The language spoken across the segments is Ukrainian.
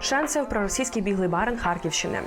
Шенцев проросійський біглий барин Харківщини.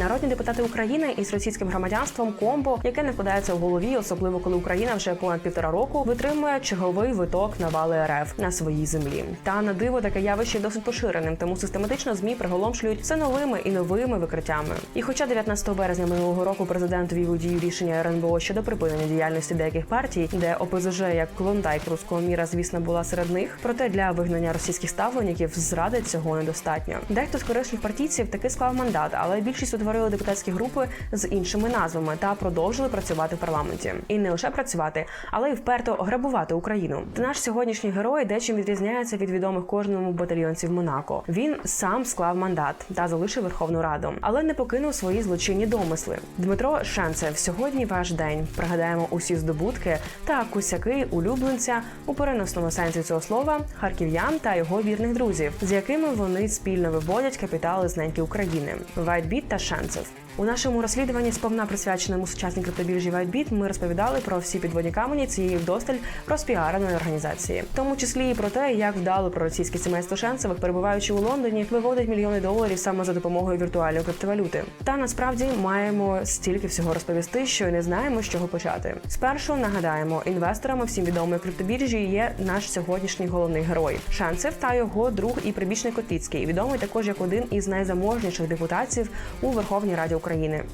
Народні депутати України із російським громадянством комбо, яке не вкладається в голові, особливо коли Україна вже понад півтора року витримує черговий виток навали РФ на своїй землі. Та на диво таке явище досить поширеним, тому систематично змі приголомшлюють все новими і новими викриттями. І хоча 19 березня минулого року президент вів у дію рішення РНБО щодо припинення діяльності деяких партій, де ОПЗЖ як клондайк руського міра, звісно, була серед них. Проте для вигнання російських ставленників зради цього недостатньо. Дехто з корисних партійців таки склав мандат, але більшість утворили депутатські групи з іншими назвами та продовжили працювати в парламенті. І не лише працювати, але й вперто грабувати Україну. Наш сьогоднішній герой дечим відрізняється від відомих кожному батальйонців Монако. Він сам склав мандат та залишив Верховну Раду, але не покинув свої злочинні домисли. Дмитро Шенцев, сьогодні ваш день. Пригадаємо усі здобутки та косяки улюбленця у переносному сенсі цього слова харків'ян та його вірних друзів, з якими вони спільно виводять капітали з неньки України. Вайтбіт та Шенцев. У нашому розслідуванні сповна присвяченому сучасній криптобіржі WhiteBit ми розповідали про всі підводні камені цієї вдосталь розпіареної організації, в тому числі і про те, як вдало проросійське сімейство Шенцевих, перебуваючи у Лондоні, виводить мільйони доларів саме за допомогою віртуальної криптовалюти. Та насправді маємо стільки всього розповісти, що й не знаємо, з чого почати. Спершу нагадаємо, інвесторами всім відомої криптобіржі є наш сьогоднішній головний герой Шенцев та його друг і прибічник Котицький, відомий також як один із найзаможніших депутатів у Верховній Раді України.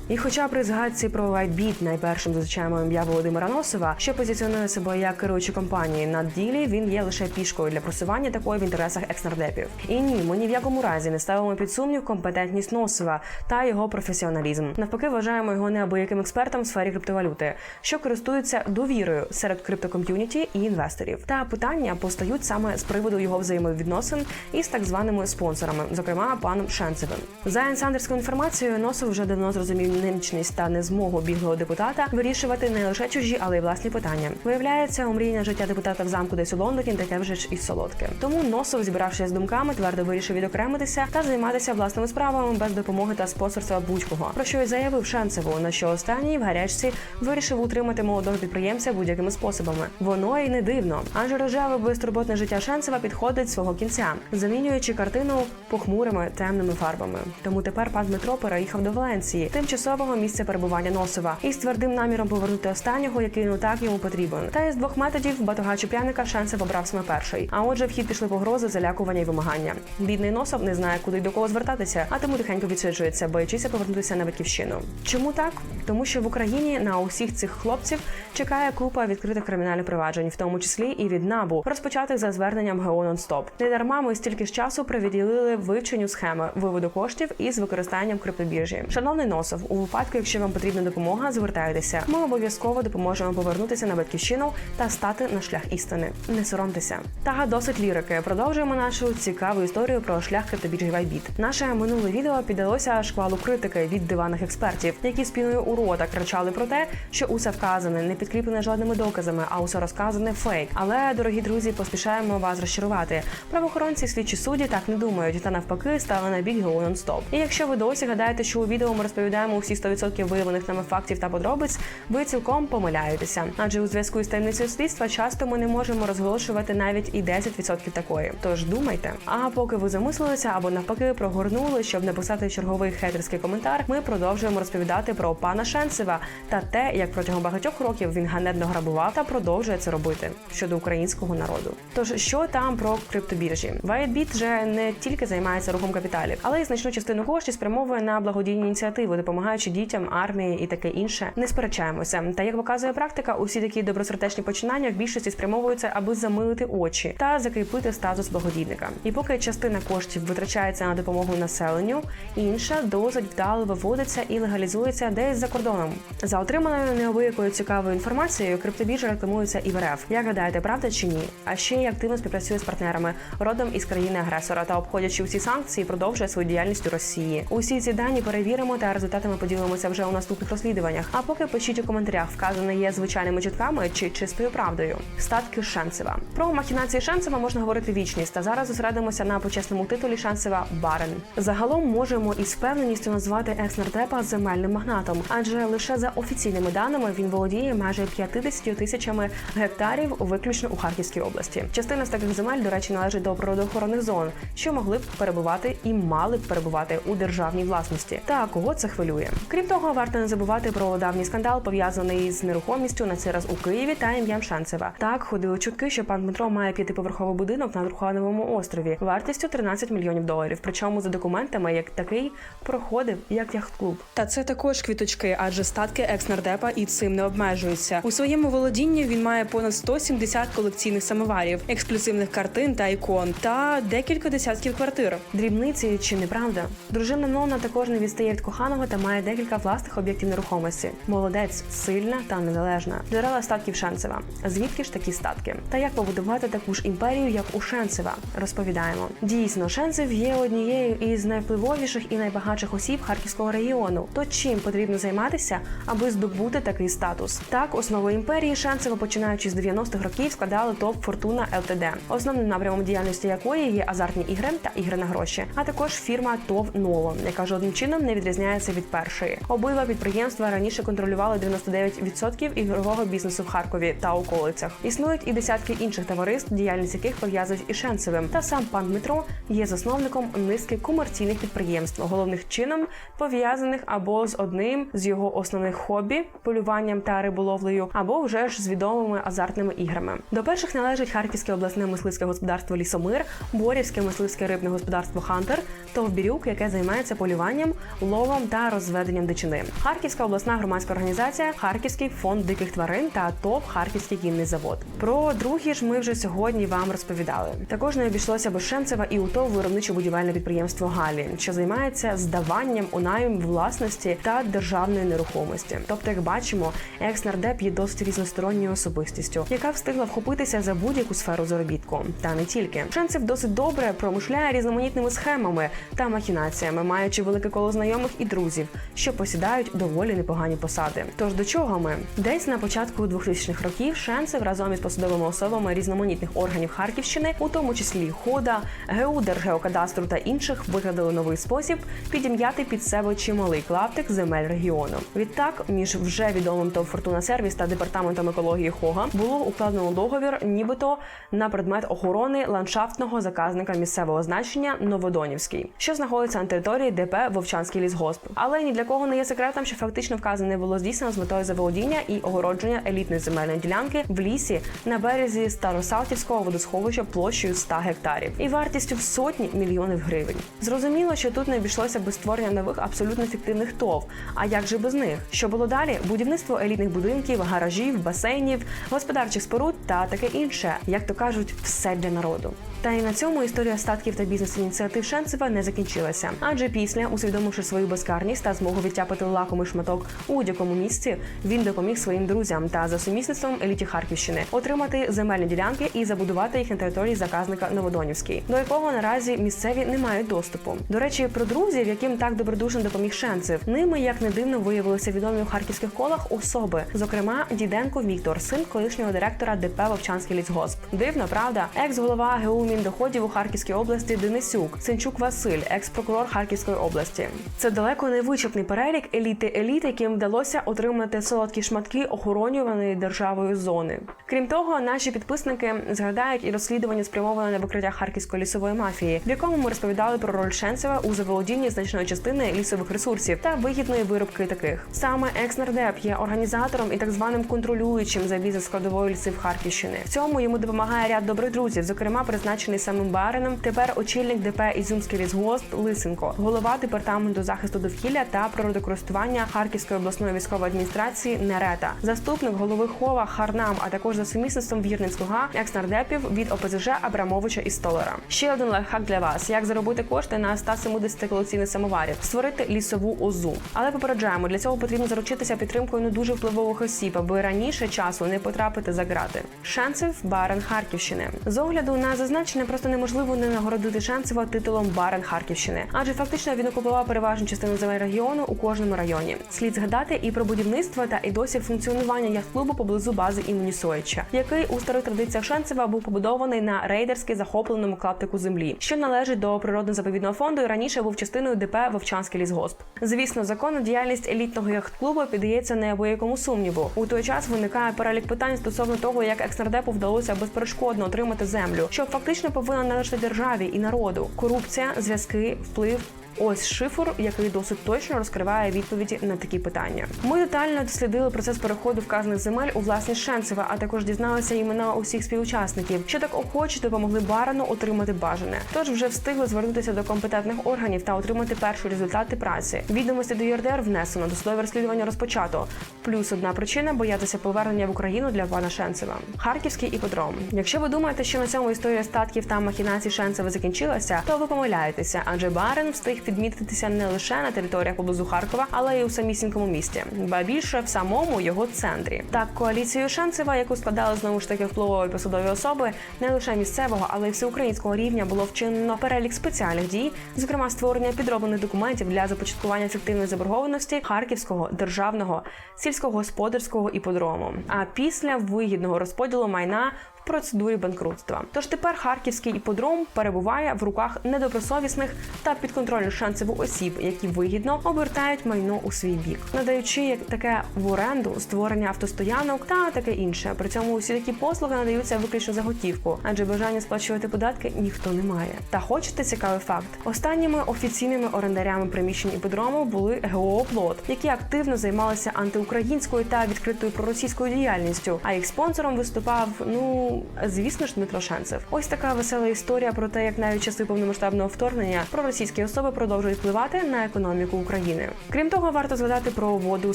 І хоча при згадці про WhiteBit найпершим зазначаємо ім'я Володимира Носова, що позиціонує себе як керуючу компанії на ділі, він є лише пішкою для просування такої в інтересах екснардепів. І ні, ми ні в якому разі не ставимо під сумнів компетентність Носова та його професіоналізм. Навпаки, вважаємо його неабияким експертом в сфері криптовалюти, що користується довірою серед криптоком'юніті і інвесторів. Та питання постають саме з приводу його взаємовідносин із так званими спонсорами, зокрема паном Шенцевим. За інсандерською інформацією, Носов вже давно зрозумів немічність та незмогу біглого депутата вирішувати не лише чужі, але й власні питання. Виявляється, омрійне життя депутата в замку десь у Лондоні таке вже ж і солодке. Тому Носов, зібравшись з думками, твердо вирішив відокремитися та займатися власними справами без допомоги та спонсорства будь-кого. Про що й заявив Шенцеву, на що останній в гарячці вирішив утримати молодого підприємця будь-якими способами. Воно і не дивно, адже рожеве безтурботне життя Шенцева підходить свого кінця, замінюючи картину похмурими темними фарбами. Тому тепер пан Дмитро переїхав до Валенції, тимчасового місця перебування Носова, і з твердим наміром повернути останнього, який ну так йому потрібен. Та із двох методів батогачу пряника Шенцев обрав саме перший. А отже, в хід пішли погрози, залякування і вимагання. Бідний носов не знає, куди й до кого звертатися, а тому тихенько відсиджується, боячися повернутися на батьківщину. Чому так? Тому що в Україні на усіх цих хлопців чекає купа відкритих кримінальних проваджень, в тому числі і від набу, розпочатих за зверненням ГО «Нон-стоп». Не дарма ми стільки ж часу приділили вивченню схеми виводу коштів із використанням криптобіржі. Шановний носов, у випадку, якщо вам потрібна допомога, звертайтеся. Ми обов'язково допоможемо повернутися на батьківщину та стати на шлях істини. Не соромтеся. Та досить лірики. Продовжуємо нашу цікаву історію про шлях криптобіржі Вайбіт. Наше минуле відео піддалося шквалу критики від диваних експертів, які спіною у рота кричали про те, що усе вказане не підкріплене жодними доказами, а усе розказане фейк. Але, дорогі друзі, поспішаємо вас розчарувати. Правоохоронці слідчі судді так не думають, та навпаки стали на бік ГО нон-стоп. І якщо ви досі гадаєте, що у відео ми розповідаємо усі 100% виявлених нами фактів та подробиць, ви цілком помиляєтеся. Адже у зв'язку із таємницею слідства часто ми не можемо розголошувати навіть і 10% такої. Тож думайте. А поки ви замислилися або навпаки прогорнули, щоб написати черговий хейтерський коментар, ми продовжуємо розповідати про пана Шенцева та те, як протягом багатьох років він ганебно грабував та продовжує це робити щодо українського народу. Тож що там про криптобіржі? WhiteBit вже не тільки займається рухом капіталів, але й значну частину коштів спрямовує на благодійні ініціативи, допомагаючи дітям, армії і таке інше. Не сперечаємося. Та як показує практика, усі такі добросердечні починання в більшості спрямовуються, аби замилити очі та закріпити статус благодійника. І поки частина коштів витрачається на допомогу населенню, інша досить вдало виводиться і легалізується десь за кордоном. За отриманою неабиякою цікавою інформацією, криптобіржа рекламується і в РФ. Як гадаєте, правда чи ні? А ще й активно співпрацює з партнерами родом із країни агресора та обходячи усі санкції, продовжує свою діяльність у Росії. Усі ці дані перевіримо та результатами поділимося вже у наступних розслідуваннях. А поки пишіть у коментарях, вказане є звичайними чутками чи чистою правдою. Статки Шенцева. Про махінації Шенцева можна говорити вічність. Та зараз зосередимося на почесному титулі Шенцева Барен. Загалом можемо із впевненістю назвати екс-нардепа земельним магнатом, адже лише за офіційними даними він володіє майже 50 тисячами гектарів виключно у Харківській області. Частина з таких земель, до речі, належить до природоохоронних зон, що могли б перебувати і мали б перебувати у державній власності. Та кого це хвилює? Крім того, варто не забувати про давній скандал, пов'язаний з нерухомістю на цей раз у Києві та ім'ям Шанцева. Так ходили чутки, що пан Дмитро має п'ятиповерховий будинок на Трухановому острові вартістю 13 мільйонів доларів. Причому за документами як такий проходив як яхт-клуб. Та це також квіточки, адже статки екс-нардепа і цим не обмежуються. У своєму володінні він має понад 170 колекційних самоварів, ексклюзивних картин та ікон та декілька десятків квартир. Дрібниці чи неправда? Дружина Нона також не відстає від коханого та має декілька власних об'єктів нерухомості. Молодець, сильна та незалежна. Джерела статків Шенцева. Звідки ж такі статки? Та як побудувати таку ж імперію, як у Шенцева? Розповідаємо. Дійсно, Шенцев є однією із найвпливовіших і найбагатших осіб Харківського регіону. То чим потрібно займатися, аби здобути такий статус? Так, основу імперії Шенцева, починаючи з 90-х років, складали ТОП Фортуна ЛТД, основним напрямом діяльності якої є азартні ігри та ігри на гроші, а також фірма ТОВ Ново, яка жодним чином не відрізняється від першої. Обидва підприємства раніше контролювали 99% ігрового бізнесу в Харкові та околицях. Існують і десятки інших товариств, діяльність яких пов'язують із Шенцевим. Та сам пан Дмитро є засновником низки комерційних підприємств, головних чином пов'язаних або з одним з його основних хобі полюванням та риболовлею, або вже ж з відомими азартними іграми. До перших належить Харківське обласне мисливське господарство Лісомир, Борівське мисливське рибне господарство Хантер, Товбірюк, яке займається полюванням, ловом та розведенням дичини. Харківська обласна громадська організація, Харківський фонд диких тварин та ТОВ Харківський кінний завод. Про другі ж ми вже сьогодні вам розповідали. Також не обійшлося без Шенцева і у ТОВ виробничо-будівельне підприємство Галі, що займається здаванням у найм власності та державної нерухомості. Тобто, як бачимо, екс-нардеп є досить різносторонньою особистістю, яка встигла вхопитися за будь-яку сферу заробітку. Та не тільки Шенцев досить добре промишляє різноманітними схемами та махінаціями, маючи велике коло знайомих і друзів, що посідають доволі непогані посади. Тож до чого ми десь на початку 2000-х років Шенцев разом із посадовими особами різноманітних органів Харківщини, у тому числі ХОДА, ГУ, Держгеокадастру та інших, вигадали новий спосіб підім'яти під себе чималий клаптик земель регіону. Відтак, між вже відомим ТОВ Фортуна Сервіс та департаментом екології Хога було укладено договір, нібито на предмет охорони ландшафтного заказника місцевого значення Новодонівський, що знаходиться на території ДП Вовчанський лісгосп. Але ні для кого не є секретом, що фактично вказане було здійснено з метою заволодіння і огородження елітної земельної ділянки в лісі на березі Старосалтівського водосховища площею 100 гектарів і вартістю в сотні мільйонів гривень. Зрозуміло, що тут не обійшлося без створення нових абсолютно фіктивних ТОВ. А як же без них? Що було далі? Будівництво елітних будинків, гаражів, басейнів, господарчих споруд та таке інше, як то кажуть, все для народу. Та і на цьому історія статків та бізнес-ініціатив Шенцева не закінчилася. Адже після, усвідомивши свою безкарність та змогу відтяпати лакомий шматок у будь-якому місці, він допоміг своїм друзям та за сумісництвом еліті Харківщини отримати земельні ділянки і забудувати їх на території заказника Новодонівський, до якого наразі місцеві не мають доступу. До речі, про друзів, яким так добродушно допоміг Шенцев, ними як не дивно виявилися відомі у харківських колах особи, зокрема Діденко Віктор, син колишнього директора ДП Вовчанський лісгосп. Дивно, правда, екс-голова ГУ Міндоходів у Харківській області Денисюк, Синчук Василь, екс-прокурор Харківської області. Це далеко не вичерпний перелік еліти еліт, яким вдалося отримати солодкі шматки охоронюваної державою зони. Крім того, наші підписники згадають і розслідування спрямоване на викриття харківської лісової мафії, в якому ми розповідали про роль Шенцева у заволодінні значної частини лісових ресурсів та вигідної виробки таких. Саме екс-нардеп є організатором і так званим контролюючим за бізнес складової лісів Харківщини. В цьому йому допомагає ряд добрих друзів, зокрема призначений самим барином. Тепер очільник ДП Ізюмський лісгосп Лисенко, голова департаменту захисту довкілля та природокористування Харківської обласної військової адміністрації Нерета, заступник голови хова Харнам, а також за сумісництвом вірних слуга екс-нардепів від ОПЗЖ Абрамовича і Столера. Ще один лайфхак для вас: як заробити кошти на 170 колекційних самоварів, створити лісову озу. Але попереджаємо, для цього потрібно заручитися підтримкою не дуже впливових осіб, аби раніше часу не потрапити за грати. Шанцев барен Харківщини. З огляду на зазначення Німеччини просто неможливо не нагородити Шенцева титулом Барен Харківщини, адже фактично він окупував переважну частину земель регіону у кожному районі. Слід згадати і про будівництво та і досі функціонування яхт-клубу поблизу бази імені Соєча, який у старих традиціях Шенцева був побудований на рейдерськи захопленому клаптику землі, що належить до природно-заповідного фонду і раніше був частиною ДП Вовчанський лісгосп. Звісно, законна діяльність елітного яхт-клубу піддається неабиякому сумніву. У той час виникає перелік питань стосовно того, як екснардепу вдалося безперешкодно отримати землю, що фактично повинна належати державі і народу. Корупція, зв'язки, вплив. Ось шифр, який досить точно розкриває відповіді на такі питання. Ми детально дослідили процес переходу вказаних земель у власність Шенцева, а також дізналися імена усіх співучасників, що так охоче допомогли барану отримати бажане. Тож вже встигли звернутися до компетентних органів та отримати перші результати праці. Відомості до ЄРДР внесено, досудове розслідування розпочато. Плюс одна причина боятися повернення в Україну для пана Шенцева. Харківський іподром. Якщо ви думаєте, що на цьому історія статків та махінацій Шенцева закінчилася, то ви помиляєтеся, адже барин встиг підмітитися не лише на територіях поблизу Харкова, але й у самісінькому місті, ба більше в самому його центрі. Так, коаліцію Шенцева, яку складали знову ж таки впливові посадові особи, не лише місцевого, але й всеукраїнського рівня було вчинено перелік спеціальних дій, зокрема створення підроблених документів для започаткування фіктивної заборгованості харківського державного сільськогосподарського іподрому. А після вигідного розподілу майна процедурі банкрутства. Тож тепер харківський іподром перебуває в руках недобросовісних та підконтрольних шансів осіб, які вигідно обертають майно у свій бік, надаючи як таке в оренду створення автостоянок та таке інше. При цьому усі такі послуги надаються виключно за готівку, адже бажання сплачувати податки ніхто не має. Та хочете цікавий факт: останніми офіційними орендарями приміщень іподрому були ГО які активно займалися антиукраїнською та відкритою проросійською діяльністю. А їх спонсором виступав ну звісно ж Дмитро Шенцев. Ось така весела історія про те, як навіть часи повномасштабного вторгнення проросійські особи продовжують впливати на економіку України. Крім того, варто згадати про воду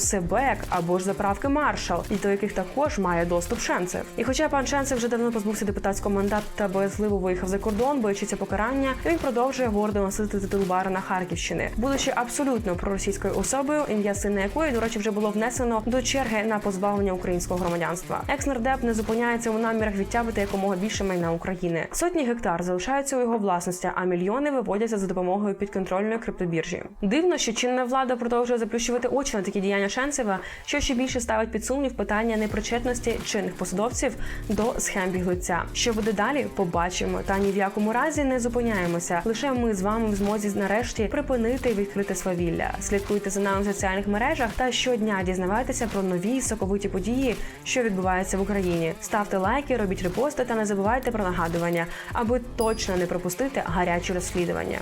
Себек або ж заправки Маршал, і до яких також має доступ Шенцев. І хоча пан Шенцев вже давно позбувся депутатського мандату та боязливо виїхав за кордон, боячися покарання, він продовжує гордо носити титул барона Харківщини, будучи абсолютно проросійською особою, ім'я сина якої, до речі, вже було внесено до черги на позбавлення українського громадянства. Екс-нардеп не зупиняється у намірах відтягувати якомога більше майна України. Сотні гектар залишаються у його власності, а мільйони виводяться за допомогою підконтрольної криптобіржі. Дивно, що чинна влада продовжує заплющувати очі на такі діяння Шенцева, що ще більше ставить під сумнів питання непричетності чинних посадовців до схем біглиця. Що буде далі? Побачимо. Та ні в якому разі не зупиняємося. Лише ми з вами в змозі нарешті припинити і відкрити свавілля. Слідкуйте за нами в соціальних мережах та щодня дізнавайтеся про нові соковиті події, що відбуваються в Україні. Ставте лайки, робіть репости та не забувайте про нагадування, аби точно не пропустити гарячі розслідування.